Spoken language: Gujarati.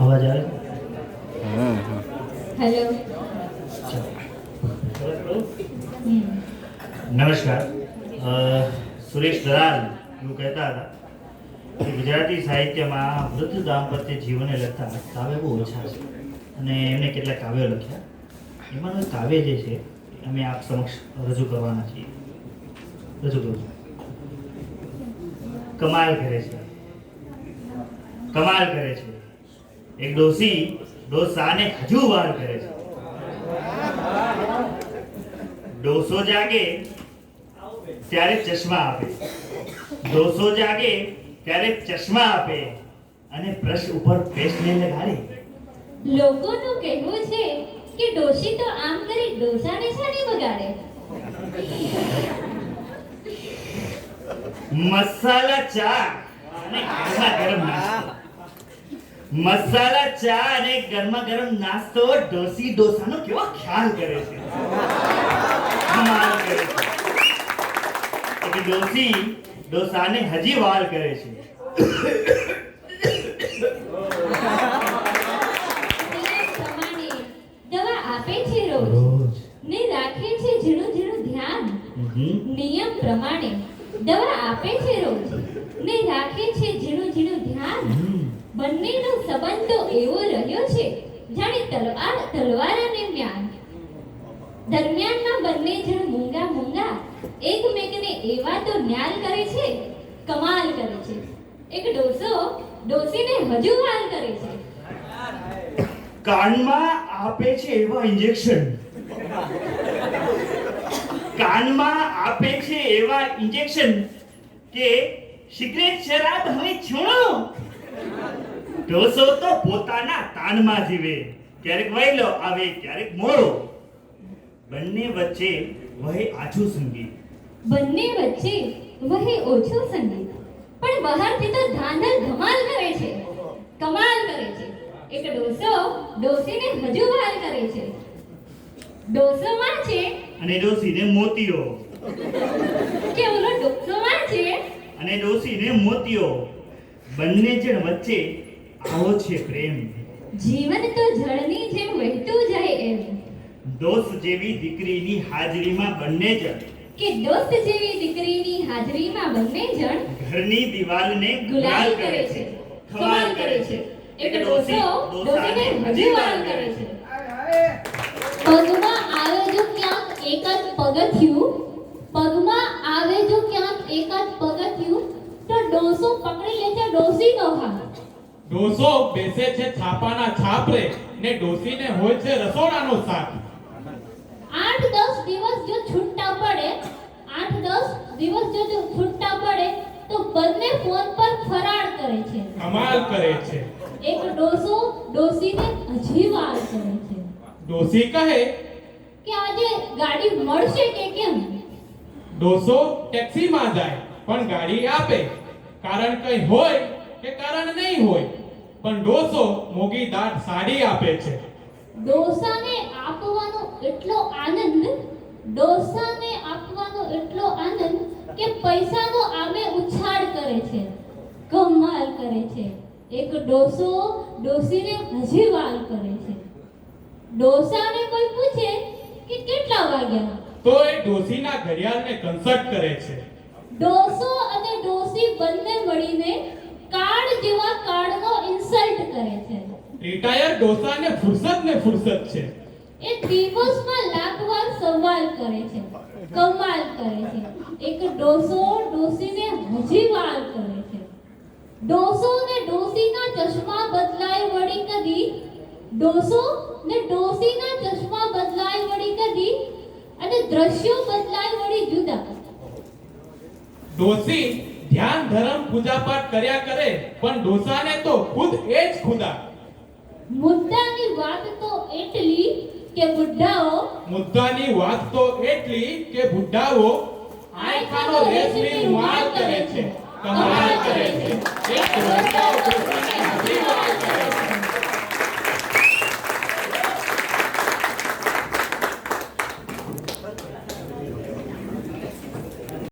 અવાજ આવે? હેલો. નમસ્કાર. સુરેશ દલાલ એવું કહેતા હતા કે ગુજરાતી સાહિત્યમાં વૃદ્ધ દાંપત્ય જીવનને લગતા કાવ્ય બહુ ઓછા છે. અને એમને કેટલા કાવ્યો લખ્યા. એમાંનું કાવ્ય જે છે એ અમે આપ સમક્ષ રજૂ કરવાના છીએ. રજૂ કરું છું. કમાલ કરે છે. કમાલ કરે છે. એક ડોસી ડોસાને હજુ વાર કરે છે. ડોસો જાગે ત્યારે ચશ્મા આપે. ડોસો જાગે ત્યારે ચશ્મા આપે અને બ્રશ ઉપર પેસ્ટ ને લગાડે લોકોનું કહેવું છે કે ડોસી તો આમ કરી ડોસાને સાડી બગાડે મસાલા ચા અને ગરમા ગરમ નાસ્તો. મસાલા ચા અને ગરમા ગરમ નાસ્તો ડોસી ડોસાનો કેવો ખ્યાલ કરે છે? કમાલ કરે છે. એટલે ડોસી ડોસાને હજી વાર કરે છે. નિયમ પ્રમાણે દવા આપે છે રોજ ને રાખે છે ઝીણું ઝીણું ધ્યાન. નિયમ પ્રમાણે દવા આપે છે રોજ ને રાખે છે ઝીણું ઝીણું ધ્યાન. બંનેનો સંબંધ તો એવો રહ્યો છે, જાણે તલવાર તલવાર અને મ્યાન દરમિયાનમાં બંને જણ મૂંગા મૂંગા એકમેકને એવા તો ન્યાલ કરે છે, કમાલ કરે છે. એક ડોસો, ડોસીને હજુ વાલ કરે છે. કાનમાં આપે છે એવા ઇન્જેક્શન કાનમાં આપે છે એવા ઇન્જેક્શન કે સિગરેટ શરાબ હવે છોડો ઢોસો તો પોતાના તાનમાં જીવે. ક્યારેક વહેલો આવે ક્યારેક મોડો. બંને વચ્ચે વહે આછું સંગીત. બંને વચ્ચે વહે ઓછું સંગીત. પણ બહારથી તો ધાંધલ ધમાલ કરે છે. કમાલ કરે છે. એક ડોસો ડોસીને હજુ વાલ કરે છે. ડોસો માં છે? અને ડોસીને મોતીઓ. કે ઓલો ડોસો માં છે? અને ડોસીને મોતીઓ. બંને જણ વચ્ચે આવો છે પ્રેમ. જીવન તો જળની જેમ વહેતું જાય એમ. દોસ્ત જેવી દીકરીની હાજરીમાં બંને જણ. કે દોસ્ત જેવી દીકરીની હાજરીમાં બંને જણ ઘરની દિવાલને ગુલાલ કરે છે. ખવાલ કરે છે. એક ડોસો ડોસીને હજુ વાલ કરે છે. પગમાં આવે જો ક્યાંક એક જ પગથિયું પગમાં આવે જો ક્યાંક એક જ પગથિયું તો ડોસો પકડી લે છે ડોસીનો હાથ ડોસો બેસે છે છાપાના છાપરે ને ડોસીને હોય છે રસોડાનો સાથ. આઠ દસ દિવસ જો છૂટા પડે આઠ દસ દિવસ જો છૂટા પડે તો બંને ફોન પર ફરાર કરે છે. કમાલ કરે છે. એક ડોસો ડોસીને હજી વાર કરે છે. ડોસી કહે કે આજે ગાડી મળશે કે કેમ? ડોસો ટેક્સીમાં જાય પણ ગાડી આપે. કારણ કઈ હોય કે કારણ નહીં હોય? પણ ડોસો મોગી દાટ સાડી આપે છે. ડોસાને આપવાનો એટલો આનંદ ડોસાને આપવાનો એટલો આનંદ કે પૈસાનો આમે ઉછાળ કરે છે કમાલ કરે છે. એક ડોસો ડોસીને હજી વાલ કરે છે. ડોસાને કોઈ પૂછે કે કેટલા વાગ્યા? તો એ ડોસીના ઘડિયાળને કન્સલ્ટ કરે છે. ડોસો અને ડોસી બંને મળીને કાર્ડ જેવા કાર્ડનો કરે છે. રિટાયર ડોસાને ફુરસત ને ફુરસત છે. એ દિવસમાં લાખ વાર સવાલ કરે છે કમાલ કરે છે. એક ડોસો ડોસીને હજી વાર કરે છે. ડોસો ને ડોસીના ચશ્મા બદલાય વળી કદી ડોસો ને ડોસીના ચશ્મા બદલાય વળી કદી અને દ્રશ્યો બદલાય વળી જુદા. ડોસી ધ્યાન ધરમ પૂજા પાઠ કર્યા કરે પણ ડોસાને તો ખુદ એ જ ખુદા. મુદ્દાની વાત તો એટલી કે બુઢાઓ મુદ્દાની વાત તો એટલી કે બુઢાઓ આયખાનો રેશમી રૂમાલ કરે છે કમાલ કરે છે. એક ડોસાઓ કરે છે.